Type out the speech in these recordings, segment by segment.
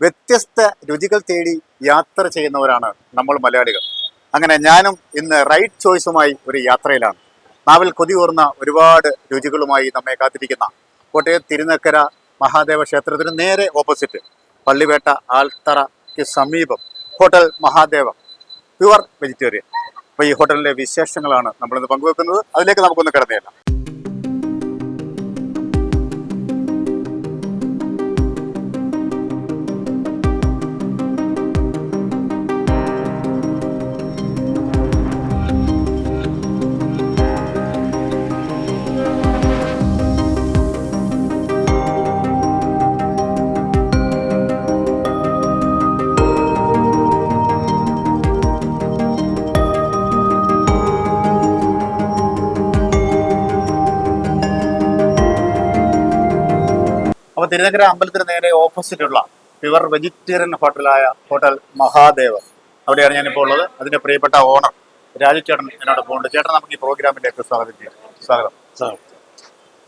വ്യത്യസ്ത രുചികൾ തേടി യാത്ര ചെയ്യുന്നവരാണ് നമ്മൾ മലയാളികൾ. അങ്ങനെ ഞാനും ഇന്ന് റൈറ്റ് ചോയ്സുമായി ഒരു യാത്രയിലാണ്. നാവിൽ കൊതിയൂർന്ന ഒരുപാട് രുചികളുമായി നമ്മെ കാത്തിരിക്കുന്ന കോട്ടയം തിരുനക്കര മഹാദേവ ക്ഷേത്രത്തിന് നേരെ ഓപ്പോസിറ്റ് പള്ളിവേട്ട ആൽത്തറയ്ക്ക് സമീപം ഹോട്ടൽ മഹാദേവ പ്യുവർ വെജിറ്റേറിയൻ അപ്പോൾ ഈ ഹോട്ടലിലെ വിശേഷങ്ങളാണ് നമ്മളിന്ന് പങ്കുവെക്കുന്നത്. അതിലേക്ക് നമുക്കൊന്ന് കിടന്നേല തിരുനക്കര അമ്പലത്തിന് നേരെ ഓപ്പോസിറ്റുള്ള പ്യുവർ വെജിറ്റേറിയൻ ഹോട്ടലായ ഹോട്ടൽ മഹാദേവ അവിടെയാണ് ഞാനിപ്പോൾ ഉള്ളത്. അതിന്റെ പ്രിയപ്പെട്ട ഓണർ രാജുചേട്ടൻ എന്നോട് പോകുന്നുണ്ട്. ചേട്ടൻ നമുക്ക് ഈ പ്രോഗ്രാമിലേക്ക് സ്വാഗതം ചെയ്യാം. സ്വാഗതം.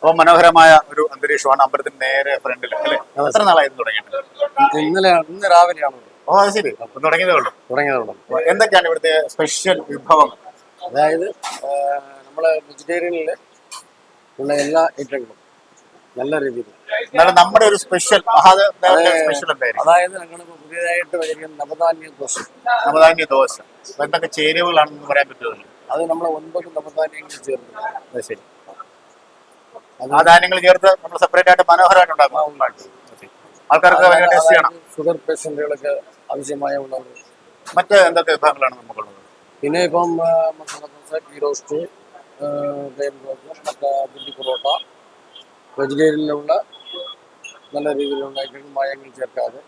അപ്പോൾ മനോഹരമായ ഒരു അന്തരീക്ഷമാണ് അമ്പലത്തിന് നേരെ ഫ്രണ്ടിൽ അല്ലേ? എത്ര നാളായിരുന്നു തുടങ്ങിയിട്ട്? ഇന്നലെ ഇന്ന് രാവിലെയാണ്. ഓ അത് ശരി. തുടങ്ങിയതേ ഉള്ളൂ. തുടങ്ങിയതേ ഉള്ളൂ. എന്തൊക്കെയാണ് ഇവിടുത്തെ സ്പെഷ്യൽ വിഭവം? അതായത് നമ്മളെ വെജിറ്റേറിയനിൽ ഉള്ള എല്ലാ ഐറ്റങ്ങളും നല്ല രീതിയിൽ. എന്നാലും നമ്മുടെ ഒരു സ്പെഷ്യൽ മഹാദേവന്റെ സ്പെഷ്യൽ എന്തായിരിക്കും അതായത് ഞങ്ങൾ പുതിയതായിട്ട് വരുന്ന നവധാന്യ ദോശ നവധാന്യ ദോശ എന്തൊക്കെ ചേരുവകളാണെന്ന് പറയാൻ പറ്റുമല്ലോ. അത് നമ്മൾ ഒൻപത് നവധാന്യങ്ങൾ ചേർത്ത് ശരി. നവധാന്യങ്ങൾ ധാന്യങ്ങൾ ചേർത്ത് നമ്മൾ സെപ്പറേറ്റ് ആയിട്ട് മനോഹരമായിട്ട് ഉണ്ടാക്കും ആൾക്കാർക്ക് ഭയങ്കര ടേസ്റ്റ് ചെയ്യണം ഷുഗർ പേഷ്യന്റുകൾക്ക് ആവശ്യമായ ഉള്ളത് മറ്റ് എന്തൊക്കെ വിഭാഗങ്ങളാണ് നമുക്കുള്ളത്? പിന്നെ ഇപ്പം മസാല ദോശ ഗീ റോസ്റ്റ് ആ, തേൻ ദോശ മറ്റേ ബുദ്ധി പൊറോട്ട വെജിറ്റേറിയനിലുള്ള നല്ല രീതിയിലുള്ള ഐറ്റങ്ങൾ മായങ്ങൾ ചേർക്കാതെ.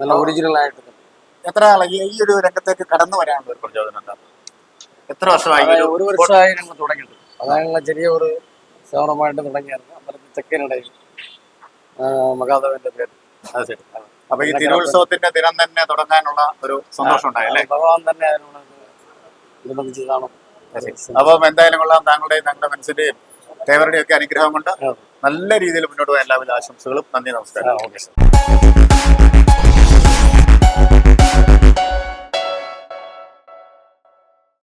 നല്ല ഒറിജിനൽ ആയിട്ട് എത്ര നാളെ ഈ ഒരു രംഗത്തേക്ക് കടന്നു വരാനുള്ള ഒരു പ്രചോദനം എന്താ? എത്ര വർഷമായി ഒരു വർഷമായി ഞങ്ങൾ തുടങ്ങിയിട്ടുണ്ട്? അതാണ് ചെറിയ ഒരു സേവനമായിട്ട് തുടങ്ങിയായിരുന്നു. അമ്പലത്തിൽ തെക്കനിടയിൽ. മഹാദേവന്റെ പേര്. അത് ശരി. അപ്പൊ ഈ തിരുവുത്സവത്തിന്റെ ദിനം തന്നെ തുടങ്ങാനുള്ള ഒരു സന്തോഷം ഉണ്ടായല്ലേ ഭഗവാൻ തന്നെ അതിനോട് അനുബന്ധിച്ചതാണ് അപ്പം എന്തായാലും കൊള്ളാം. താങ്കളുടെയും താങ്കളുടെ മനസ്സിന്റെയും ദേവരുടെയും ഒക്കെ അനുഗ്രഹം കൊണ്ട് നല്ല രീതിയിൽ മുന്നോട്ട് പോകാൻ എല്ലാവിധ ആശംസകളും. നന്ദി നമസ്കാരം.